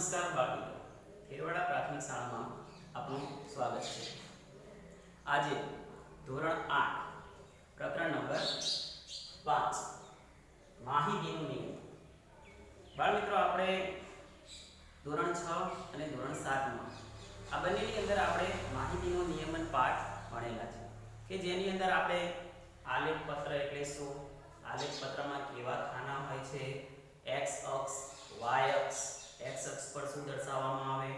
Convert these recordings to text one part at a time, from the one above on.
નમસ્કાર, બાળકો. ખેરવાડા પ્રાથમિક શાળામાં આપનું સ્વાગત છે. આજે ધોરણ આઠ, પ્રકરણ નંબર પાંચ, માહિતીનું નિયમ બાળમિત્રો આપણે ધોરણ છ અને ધોરણ સાતમાં આ બંનેની અંદર આપણે માહિતીનો નિયમન પાઠ ભણેલા છે, કે જેની અંદર આપણે આલેખ પત્ર એટલે શું? આલેખ પત્રમાં કેવા ખાના હોય છે? એક્સ અક્ષ, વાય અક્ષ એક્સ અક્ષ પર શું દર્શાવવામાં આવે?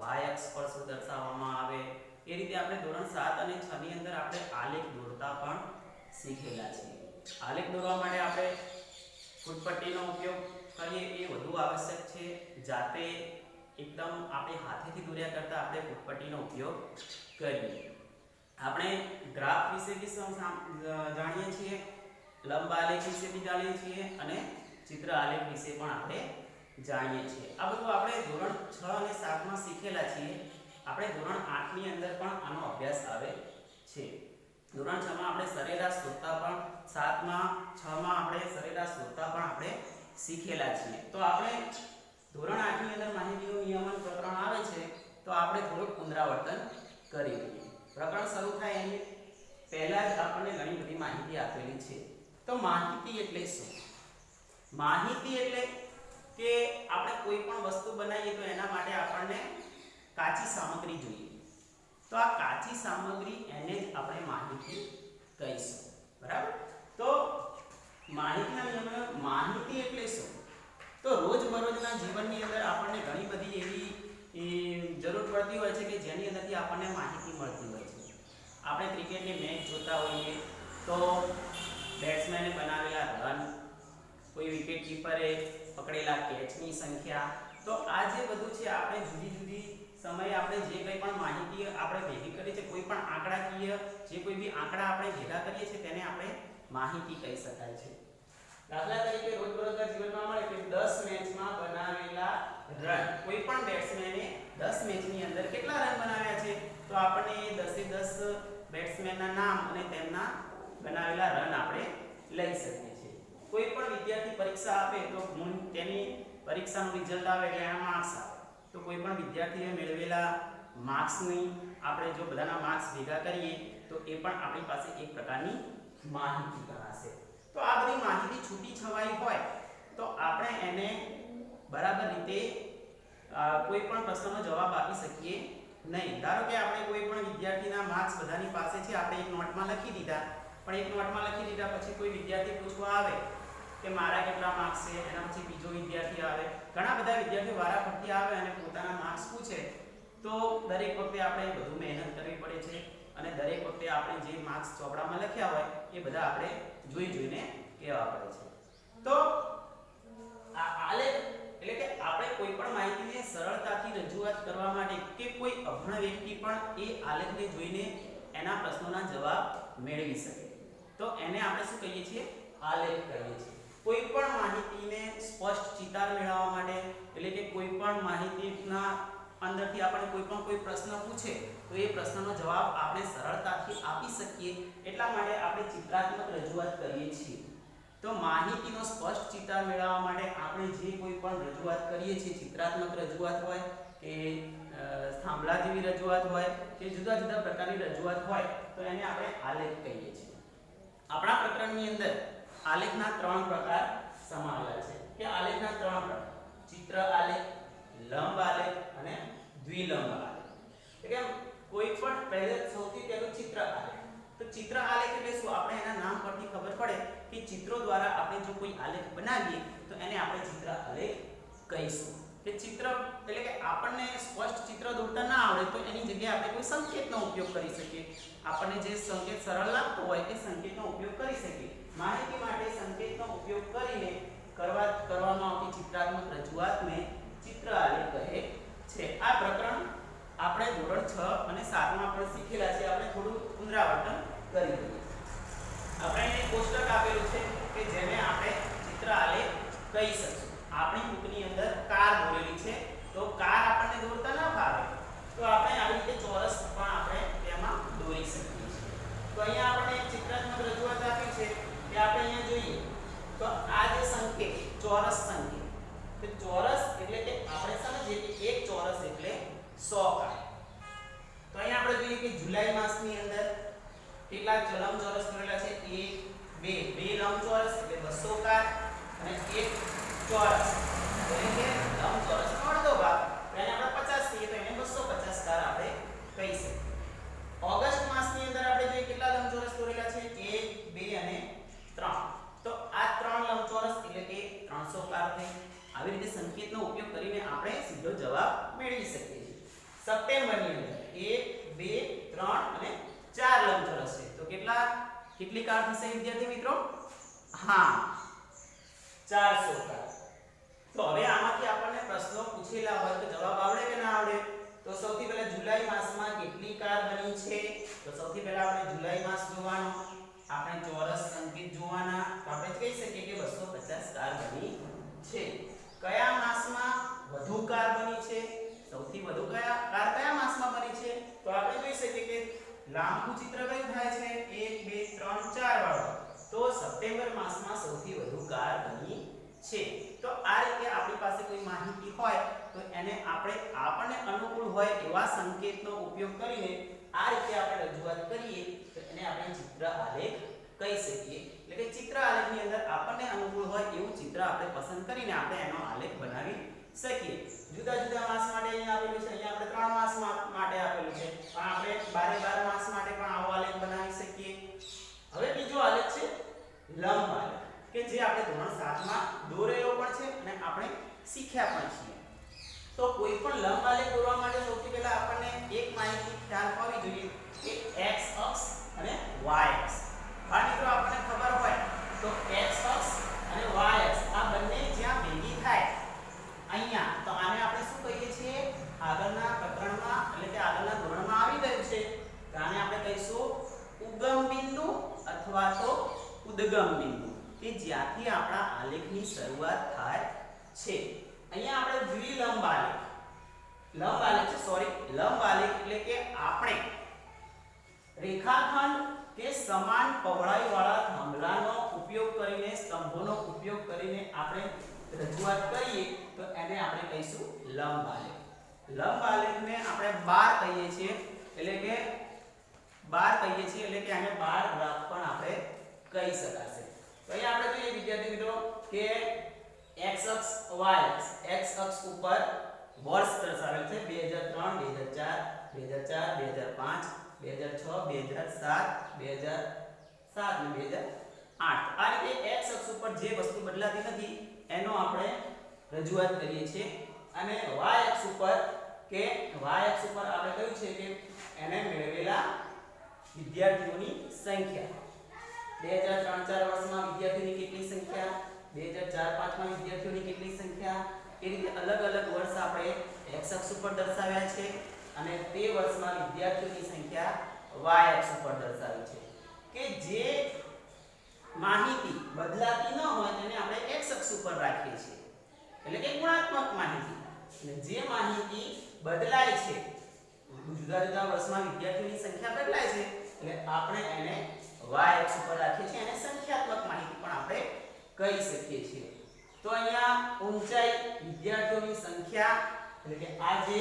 વાય અક્ષ પર શું દર્શાવવામાં આવે? એ રીતે આપણે ધોરણ સાત અને છ ની અંદર આપણે આલેખ દોરતા પણ શીખેલા છીએ. આલેખ દોરવા માટે આપણે ફૂટપટ્ટીનો ઉપયોગ કરીએ એ વધુ આવશ્યક છે. જાતે એકદમ આપણે હાથેથી દોર્યા કરતાં આપણે ફૂટપટ્ટીનો ઉપયોગ કરીએ. આપણે ગ્રાફ વિશે બી જાણીએ છીએ, લંબ આલેખ વિશે બી જાણીએ છીએ અને ચિત્ર આલેખ વિશે પણ આપણે જાણીએ છીએ. આ બધું આપણે ધોરણ છ અને સાતમાં શીખેલા છીએ. આપણે ધોરણ આઠની અંદર પણ આનો અભ્યાસ આવે છે. ધોરણ છમાં આપણે સરેરાશ શોધતા પણ સાતમાં, છમાં આપણે સરેરાશ શોધતા પણ આપણે શીખેલા છીએ. તો આપણે ધોરણ આઠની અંદર માહિતીનું નિયમન પ્રકરણ આવે છે, તો આપણે થોડુંક પુનરાવર્તન કરી લઈએ. પ્રકરણ શરૂ થાય એની પહેલા જ આપણને ઘણી બધી માહિતી આપેલી છે. તો માહિતી એટલે શું? માહિતી એટલે કે આપણે કોઈ પણ વસ્તુ બનાવીએ તો એના માટે આપણને કાચી સામગ્રી જોઈએ. તો આ કાચી સામગ્રી એને જ આપણે માહિતી કહીશું. બરાબર? તો માહિતીના નિયમમાં માહિતી એટલે શું? તો રોજબરોજના જીવનની અંદર આપણને ઘણી બધી એવી જરૂર પડતી હોય છે કે જેની અંદરથી આપણને માહિતી મળતી હોય છે. આપણે ક્રિકેટની મેચ જોતા હોઈએ તો બેટ્સમેને બનાવેલા રન કોઈ વિકેટ કીપરે પકડેલા કેચની સંખ્યા. તો આ જે બધું છે, આપણે જુદી જુદી સમયે આપણે જે કંઈ પણ માહિતી આપણે ભેગી કરીએ છીએ, કોઈ પણ આંકડાકીય જે કોઈ બી આંકડા આપણે ભેગા કરીએ છીએ, તેને આપણે માહિતી કહી શકાય છે. દાખલા તરીકે રોજબરોજના જીવનમાં મળે કે 10 મેચમાં બનાવેલા રન કોઈ પણ બેટ્સમેને 10 મેચની અંદર કેટલા રન બનાવ્યા છે? તો આપણને એ 10 એ 10 બેટ્સમેનના નામ અને તેમના બનાવેલા રન આપણે લઈ શકીએ કોઈ પણ વિદ્યાર્થી પરીક્ષા આપે તો તેની પરીક્ષાનું રિઝલ્ટ આવે એટલે એના માર્ક્સ આવે. તો કોઈ પણ વિદ્યાર્થીએ મેળવેલા માર્ક્સની આપણે જો બધાના માર્ક્સ ભેગા કરીએ, તો એ પણ આપણી પાસે એક પ્રકારની માહિતી ગણાશે તો આ બધી માહિતી છૂટી છવાઈ હોય, તો આપણે એને બરાબર રીતે કોઈ પણ પ્રશ્નનો જવાબ આપી શકીએ નહીં. ધારો કે આપણે કોઈ પણ વિદ્યાર્થીના માર્ક્સ બધાની પાસે છે, આપણે એક નોટમાં લખી દીધા. પણ એક નોટમાં લખી દીધા, પછી કોઈ વિદ્યાર્થી પૂછવા આવે કે મારા કેટલા માર્ક્સ છે, એના પછી બીજો વિદ્યાર્થી આવે. ઘણા બધા વિદ્યાર્થીઓ વારા ફરતી આવે અને પોતાના માર્ક્સ પૂછે. તો દરેક વખતે આપણે વધુ મહેનત કરવી પડે છે અને દરેક વખતે આપણે જે માર્ક્સ ચોપડામાં લખ્યા હોય, એ બધા આપણે જોઈ જોઈને કહેવા પડે છે. તો આ આલેખ, એટલે કે આપણે કોઈ પણ માહિતીને સરળતાથી રજૂઆત કરવા માટે કે કોઈ અભણ વ્યક્તિ પણ એ આલેખને જોઈને એના પ્રશ્નોના જવાબ મેળવી શકે. તો એને આપણે શું કહીએ છીએ? આલેખ કહીએ છીએ. કોઈ પણ માહિતીને સ્પષ્ટ ચિતાર મેળવવા માટે, એટલે કે કોઈ પણ માહિતીના અંદરથી આપણે કોઈ પણ કોઈ પ્રશ્ન પૂછે, તો એ પ્રશ્નનો જવાબ આપણે સરળતાથી આપી શકીએ. એટલા માટે આપણે ચિત્રાત્મક રજૂઆત કરીએ છીએ. તો માહિતીનો સ્પષ્ટ ચિતાર મેળવવા માટે આપણે જે કોઈ પણ રજૂઆત કરીએ છીએ, ચિત્રાત્મક રજૂઆત હોય કે થાંભલા જેવી રજૂઆત હોય કે જુદા જુદા પ્રકારની રજૂઆત હોય, તો એને આપણે આલેખ કહીએ છીએ. આપણા પ્રકરણની અંદર આલેખના ત્રણ પ્રકાર સમાવેલા છે. કે આલેખના ત્રણ પ્રકાર. ચિત્ર આલેખ, લંબ આલેખ અને દ્વિલંબ આલેખ. એટલે કોઈ પણ પહેલે સૌથી પહેલું ચિત્ર આલેખ. તો ચિત્ર આલેખ એટલે શું? આપણે એના નામ પરથી ખબર પડે કે ચિત્રો દ્વારા આપણે જો કોઈ આલેખ બનાવીએ તો એને આપણે ચિત્ર આલેખ કહીશું. કે ચિત્ર, એટલે કે આપણને સ્પષ્ટ ચિત્ર દોરતા ના આવડે, તો એની જગ્યાએ આપણે કોઈ સંકેતનો ઉપયોગ કરી શકીએ. આપણને જે સંકેત સરળ લાગતો હોય, એ સંકેતનો ઉપયોગ કરી શકીએ. માહિતી માટે સંકેતનો ઉપયોગ કરીને કરવા, કરવામાં આવતી ચિત્રાત્મક રજૂઆતને ચિત્ર આલેખ કહે છે. આ પ્રકરણ આપણે ધોરણ 6 અને 7 માં પણ શીખેલા છે. આપણે થોડું પુનરાવર્તન કરી દઈએ આપણે એક કોષ્ટક આપેલું છે કે જેને આપણે ચિત્ર આલેખ કહી શકીએ. આપણી કાર દોરેલી છે, તો કાર આપણને દોરતા ના ફાવે, તો આપણે આવી રીતે ચોરસ પણ આપણે તેમાં દોરી શકીએ છીએ. તો અહીંયા આપણે એક ચિત્રાત્મક રજૂઆત આપી છે કે આપણે અહીંયા જોઈએ, તો આ જે સંકેત, ચોરસ સંકેત, તો ચોરસ એટલે કે આપણે સમજીએ કે સો કાર. તો અહીંયા આપણે જોઈએ કે જુલાઈ માસની અંદર કેટલા ચોરસ દોરેલા છે, એક, બે બે લંબચોરસ એટલે બસો કાર અને એક ચોરસ. એટલે કે લંબચોરસ નો અડધો ભાગ તો એને આપણે પચાસ કહીએ તો એને બસો પચાસ કાર આપણે કહી શકીએ ઓગસ્ટ માસની અંદર આપણે જોઈએ કેટલા લંબચોરસ દોરેલા છે એક બે અને ત્રણ તો આ ત્રણ લંબચોરસ એટલે કે ત્રણસો કાર થઈ આવી રીતે સંકેતનો ઉપયોગ કરીને આપણે સીધો જવાબ મેળવી શકીએ છીએ સપ્ટેમ્બરની અંદર. એક, બે, ત્રણ અને ચાર લંબચોરસ છે. તો કેટલા? કેટલી કાર થશે વિદ્યાર્થી મિત્રો? હા. 400 કાર. તો હવે આમાંથી આપણને પ્રશ્નો પૂછેલા હોય તો જવાબ આવડે કે ના આવડે? તો સૌથી પહેલા જુલાઈ માસમાં કેટલી કાર બની છે? તો સૌથી પહેલા આપણે જુલાઈ માસ જોવાનો. આપણે ચોરસ સંકેત જોવાના. તો આપણે કહી શકીએ કે 250 કાર બની છે. કયા માસમાં વધુ કાર બની છે? સૌથી વધુ કયા કાર કયા માસમાં બની છે? તો આપણે જોઈ શકીએ કે લાંબુ ચિત્ર કયું થાય છે? 1 2 3 4 વાળો. તો સપ્ટેમ્બર માસમાં સૌથી વધુ કાર બની છે. તો આ રીતે આપણી પાસે કોઈ માહિતી હોય, તો એને આપણે આપણને અનુકૂળ હોય એવા સંકેતનો ઉપયોગ કરીને આ રીતે આપણે રજૂઆત કરીએ, તો એને આપણે ચિત્ર આલેખ કહી શકીએ. એટલે કે ચિત્ર આલેખની અંદર આપણને અનુકૂળ હોય એવું ચિત્ર આપણે પસંદ કરીને આપણે એનો આલેખ બનાવી શકીએ. જુદા જુદા માસ માટે અહીંયા આપેલું છે. અહીંયા આપણે ત્રણ માસ માટે આપેલું છે. પણ આપણે બારે બાર માસ માટે પણ આવો આલેખ બનાવી શકીએ. હવે બીજો આલેખ છે, લંબ આલેખ, કે જે આપણે ધોરણ 7 માં દોરેલો પણ છે અને આપણે શીખ્યા પણ છીએ. તો કોઈ પણ લંબ આલેખ દોરવા માટે સૌથી પહેલા આપણને એક માહિતી ખ્યાલ હોવી જોઈએ કે x અક્ષ અને y અક્ષ આ મિત્રો આપણને ખબર હોય તો x અક્ષ અને y અક્ષ આ બંને જ્યાં ભેગી થાય અહીંયા તો આને આપણે શું કહીએ છીએ આગળના પ્રકરણમાં એટલે કે આગળના ધોરણમાં આવી ગયું છે તો આને આપણે કહીશું ઉગમ બિંદુ અથવા તો ઉદ્ગમ બિંદુ કે જ્યાંથી આપણા આલેખની શરૂઆત થાય છે અહીંયા આપણે જોઈએ લંબ આલેખ લંબ આલેખ છે સોરી લંબ આલેખ એટલે કે આપણે રેખાખંડ કે સમાન પહોળાઈવાળા થાંભલાનો ઉપયોગ કરીને, સ્તંભોનો ઉપયોગ કરીને આપણે રજૂઆત કરીએ, તો એને આપણે કહીશું લંબ આલેખ. લંબ આલેખને આપણે બાર કહીએ છીએ, એટલે કે બાર કહીએ છીએ, એટલે કે આને બાર ગ્રાફ પણ આપણે કહી શકાશે. તો અહીંયા આપણે જોઈએ, વિદ્યાર્થી મિત્રો, કે x અક્ષ y અક્ષ. x અક્ષ ઉપર વર્ષ દર્શાવેલ છે 2003 2004 2004 2005 2006 2007 2007 અને 2008 આ રીતે એક્સ અક્ષ ઉપર જે વસ્તુ બદલાતી નથી, એનો આપણે રજૂઆત કરીએ છીએ. અને વાય અક્ષ ઉપર કે વાય અક્ષ ઉપર આપણે કહ્યું છે કે એને મેળવેલા વિદ્યાર્થીઓની સંખ્યા. બે હજાર ત્રણ ચાર વર્ષમાં વિદ્યાર્થીઓની કેટલી સંખ્યા? બે હજાર ચાર પાંચમાં વિદ્યાર્થીઓની કેટલી સંખ્યા? એ રીતે અલગ અલગ વર્ષ આપણે એક્સ અક્ષ ઉપર દર્શાવ્યા છે અને તે વર્ષમાં વિદ્યાર્થીઓની સંખ્યા વાય અક્ષ ઉપર દર્શાવી છે. કે જે માહિતી બદલાતી ન હોય તેને આપણે એક્સ અક્ષ ઉપર રાખીએ છીએ. એટલે કે ગુણાત્મક માહિતી. અને જે માહિતી બદલાય છે જુદા જુદા વર્ષમાં વિદ્યાર્થીઓની સંખ્યા બદલાય છે, એટલે આપણે એને y અક્ષ ઉપર રાખીએ છીએ, અને સંખ્યાત્મક માહિતી પણ આપણે કહી શકીએ છીએ. તો અહીંયા ઊંચાઈ, વિદ્યાર્થીઓની સંખ્યા, એટલે કે આ જે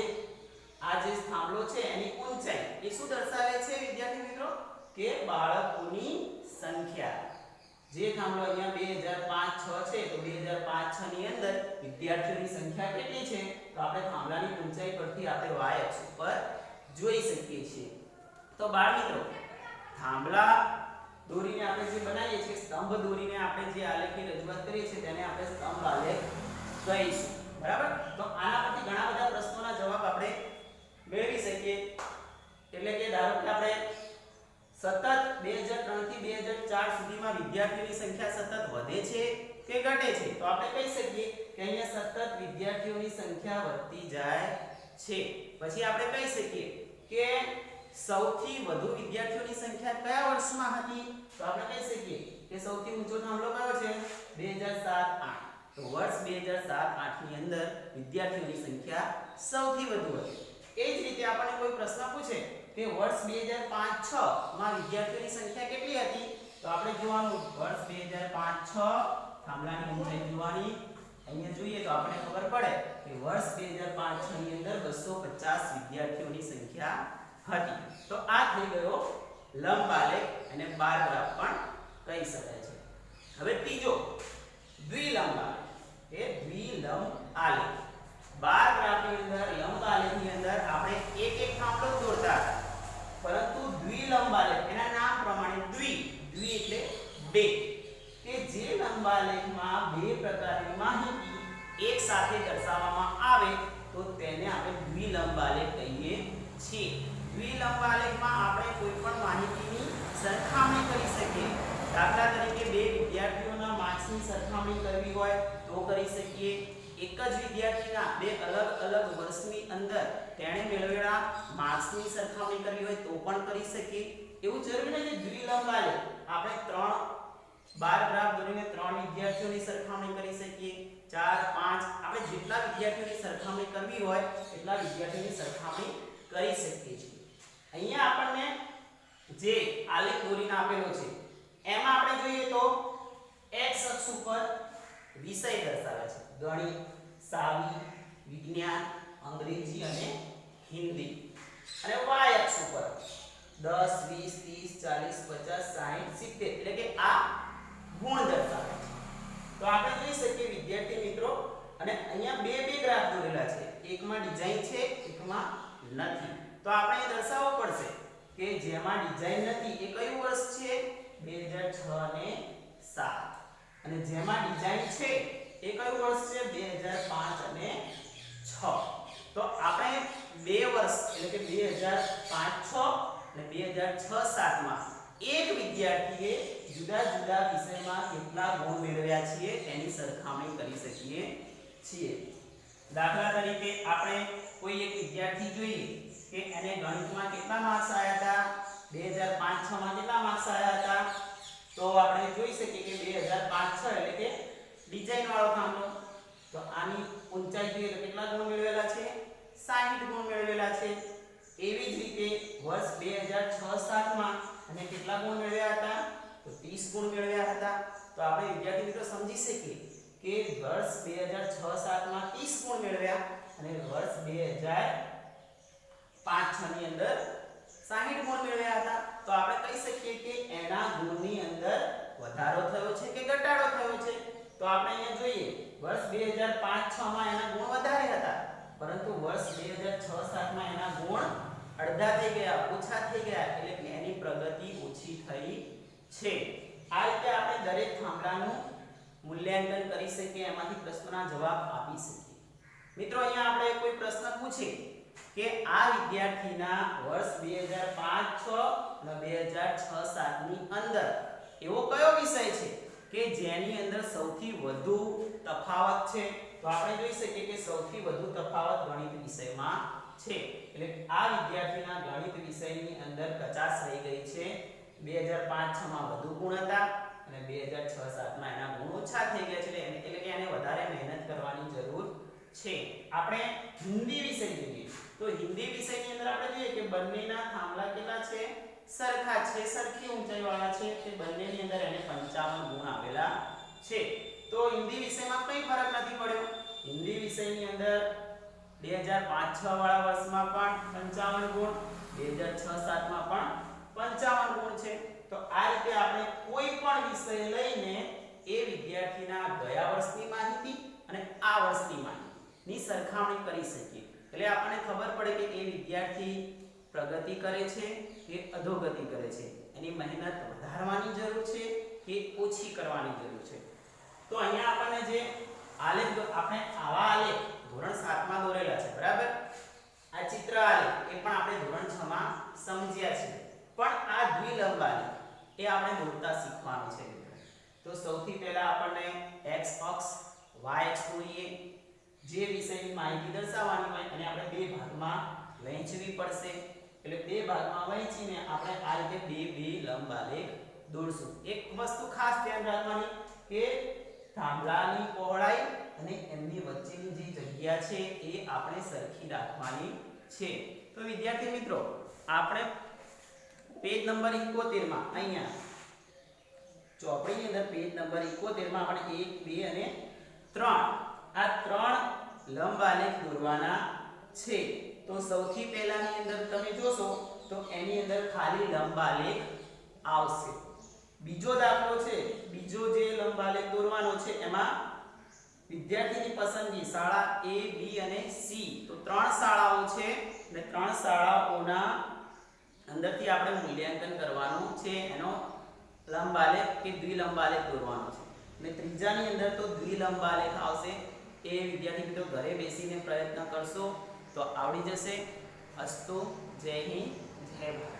આ જે થાંભલો છે એની ઊંચાઈ, એ શું દર્શાવે છે વિદ્યાર્થી મિત્રો? કે બાળકોની સંખ્યા. જે થાંભલો અહીંયા 2005 6 છે તો 2005 6 ની અંદર વિદ્યાર્થીઓની સંખ્યા કેટલી છે? તો આપણે થાંભલાની ઊંચાઈ પરથી આપણે y અક્ષ ઉપર જોઈ શકીએ છીએ. તો બાળ મિત્રો થાંભલા દોરીને આપણે જે બનાવીએ છીએ, સ્તંભ દોરીને આપણે જે આલેખની રજૂઆત કરીએ છીએ, તેને આપણે સ્તંભ આલેખ કહીશું. બરાબર? તો આના પરથી ઘણા બધા પ્રશ્નોના જવાબ આપણે મેળવી શકીએ એટલે કે ધારો કે આપણે સતત 2003 થી 2004 સુધીમાં વિદ્યાર્થીઓની સંખ્યા સતત વધે છે કે ઘટે છે? તો આપણે કહી શકીએ કે અહીંયા સતત વિદ્યાર્થીઓની સંખ્યા વધતી જાય છે. પછી આપણે કહી શકીએ કે સૌથી વધુ વિદ્યાર્થીઓની સંખ્યા કયા વર્ષમાં હતી? તો આપણે કહી શકીએ કે સૌથી ઊંચો થાંભલો કયો છે? 2007 8 તો વર્ષ 2007 8 ની અંદર વિદ્યાર્થીઓની સંખ્યા સૌથી વધુ હતી. એ જ રીતે આપણને કોઈ પ્રશ્ન પૂછે કે વર્ષ 2005 6 માં વિદ્યાર્થીઓની સંખ્યા કેટલી હતી? તો આપણે જોવાનું, વર્ષ 2005 6 થાંભલાની ઊંચાઈ જોવાની. અહીંયા જોઈએ તો આપણે ખબર પડે કે વર્ષ 2005 ની અંદર 250 વિદ્યાર્થીઓની સંખ્યા હતી. તો આ થઈ ગયો લંબ આલેખ અને બાર ગ્રાફ પણ કહી શકાય છે. હવે ત્રીજો દ્વિલંબ આલેખ. એ દ્વિલંબ આલેખ. જ વિદ્યાર્થીના બે અલગ અલગ વર્ષની અંદર તેણે મેળવેલા માર્ક્સની સરખામણી કરવી હોય તો પણ કરી શકીએ. એવું જરૂરી નથી દ્વિલંબ આલે આપણે ત્રણ બાર ગ્રાફ દોરીને ત્રણ વિદ્યાર્થીઓની સરખામણી કરી શકીએ. ચાર, પાંચ, આપણે જેટલા વિદ્યાર્થીઓની સરખામણી કરવી હોય એટલા વિદ્યાર્થીઓની સરખામણી કરી શકીએ છીએ. અહીંયા આપણને જે આલેખ દોરીને આપેલો છે, એમાં આપણે જોઈએ તો x અક્ષ ઉપર વિષય દર્શાવે છે. ગણિત સાવી, વિજ્ઞાન, અંગ્રેજી અને હિન્દી. અને y અક્ષ ઉપર. 10 20 30 40 50 60 70 એટલે કે આ ગુણ દર્શાવે છે. તો આપણે જોઈ શકીએ વિદ્યાર્થી મિત્રો. અને અહીંયા બે બે ગ્રાફ દોરેલા છે. એકમાં ડિઝાઇન છે, એકમાં નથી. તો આપણે એ દર્શાવવો પડશે કે જેમાં ડિઝાઇન નથી એ કયું વર્ષ છે? 2006 અને 7 અને જેમાં ડિઝાઇન છે એ કયું વર્ષ છે 2005 અને 6 તો આપણે બે વર્ષ એટલે કે 2005 6 અને 2006 7 માં એક વિદ્યાર્થીએ જુદા જુદા વિષયમાં કેટલા ગુણ મેળવ્યા છે એની સરખામણી કરી શકીએ છીએ. દાખલા તરીકે આપણે કોઈ એક વિદ્યાર્થી જોઈએ કે એને ગણિતમાં કેટલા માર્ક્સ આવ્યા હતા 2005 6 માં કેટલા માર્ક્સ આવ્યા હતા, તો આપણે જોઈ શકીએ કે 2005 6 એટલે કે ડિઝાઇન વાળો થાંભલો. તો આની ઊંચાઈ જોઈએ તો કેટલા ગુણ મેળવેલા છે? 60 ગુણ મેળવેલા છે. એવી જ રીતે વર્ષ 2006 7 માં અને કેટલા ગુણ મેળવ્યા હતા? તો 30 ગુણ મેળવ્યા હતા. તો આપણે વિદ્યાર્થી મિત્રો સમજી શકીએ કે વર્ષ 2006 7 માં 30 ગુણ મેળવ્યા અને વર્ષ 2005 6 ની અંદર 60 ગુણ મેળવ્યા હતા. તો આપણે કહી શકીએ કે એના ગુણની અંદર વધારો થયો છે કે ઘટાડો થયો છે? તો આપણે અહીંયા જોઈએ, વર્ષ 2005 6 માં એના ગુણ વધારે હતા. પરંતુ વર્ષ 2006 7 માં એના ગુણ અડધા થઈ ગયા, ઓછા થઈ ગયા, એટલે કે એની પ્રગતિ ઓછી થઈ છે. આ રીતે આપણે દરેક થાંભલાનું મૂલ્યાંકન કરી શકીએ, એમાંથી પ્રશ્નોના જવાબ આપી શકીએ. મિત્રો, અહીંયા આપણે કોઈ પ્રશ્ન પૂછે કે આ વિદ્યાર્થીના વર્ષ 2005 6 અને 2006 7 ની અંદર એવો કયો વિષય છે કે જેની અંદર સૌથી વધુ તફાવત છે? તો આપણે જોઈ શકીએ કે સૌથી વધુ તફાવત ગણિત વિષયમાં છે. એટલે આ વિદ્યાર્થીના ગણિત વિષયની અંદર 50 રહી ગઈ છે. 2005 6 માં વધુ ગુણ હતા અને 2006 7 માં એના ગુણ ઓછા થઈ ગયા છે. એટલે કે એને વધારે મહેનત કરવાની જરૂર છે. આપણે હિન્દી વિષય જોઈએ. તો હિન્દી વિષયની અંદર આપણે જોઈએ કે બંનેના થાંભલા કેટલા છે? સરખા છે. સરખી ઊંચાઈ વાળા છે. તે બંનેની અંદર એને 55 ગુણ આવેલા છે. તો હિન્દી વિષયમાં કંઈ ફરક નથી પડ્યો. હિન્દી વિષયની અંદર 2005 6 વાળા વર્ષમાં પણ 55 ગુણ 2006 7 માં પણ 55 ગુણ છે. તો આ રીતે આપણે કોઈ પણ વિષય લઈને એ વિદ્યાર્થીના ગયા વર્ષની માહિતી અને આ વર્ષની માહિતીની સરખામણી કરી શકીએ. એટલે આપણને ખબર પડે કે એ વિદ્યાર્થી પ્રગતિ કરે છે કે અધોગતિ કરે છે. એની મહેનત વધારવાની જરૂર છે કે ઓછી કરવાની જરૂર છે. તો અહીંયા આપણને જે આલેખ, આપણે આવા આલેખ ધોરણ 7 માં દોરેલા છે, બરાબર? આ ચિત્ર આલેખ એ પણ આપણે ધોરણ 6 માં સમજ્યા છે. પણ આ દ્વિલંબ આલેખ એ આપણે દોરતા શીખવાનું છે તો સૌથી પહેલા આપણને x અક્ષ, y અક્ષ દોરીએ. જે વિષયની માહિતી દર્શાવવાની હોય અને આપણે બે ભાગમાં વહેંચવી પડશે. એટલે બે ભાગમાં વહેંચીને આપણે આ રીતે બે બે લંબ આલેખ દોરશું. એક વસ્તુ ખાસ ધ્યાન રાખવાની કે થાંભલાની પહોળાઈ અને એમની વચ્ચેની જે જગ્યા છે એ આપણે સરખી રાખવાની છે. તો વિદ્યાર્થી મિત્રો, આપણે પેજ નંબર 71 માં અહીંયા, ચોપડીની અંદર પેજ નંબર 71 માં આપણે 1 2 અને 3 આ ત્રણ લંબ આલેખ દોરવાના છે. તો સૌથી પહેલાની અંદર તમે જોશો, તો એની અંદર ખાલી લંબ આલેખ આવશે. બીજો દાખલો છે, બીજો જે લંબ આલેખ દોરવાનો છે, એમાં વિદ્યાર્થીની પસંદગી શાળા એ બી અને સી તો ત્રણ શાળાઓ છે અને ત્રણ શાળાઓના અંદરથી આપણે મૂલ્યાંકન કરવાનું છે. એનો લંબાલેખ કે દ્વિલંબાલેખ દોરવાનો છે. અને ત્રીજાની અંદર તો દ્વિલંબાલેખ આવશે. એ વિદ્યાર્થી મિત્રો ઘરે બેસીને પ્રયત્ન કરશો તો આવડી જશે. અસ્તુ, જય હિન્દ, જય ભારત.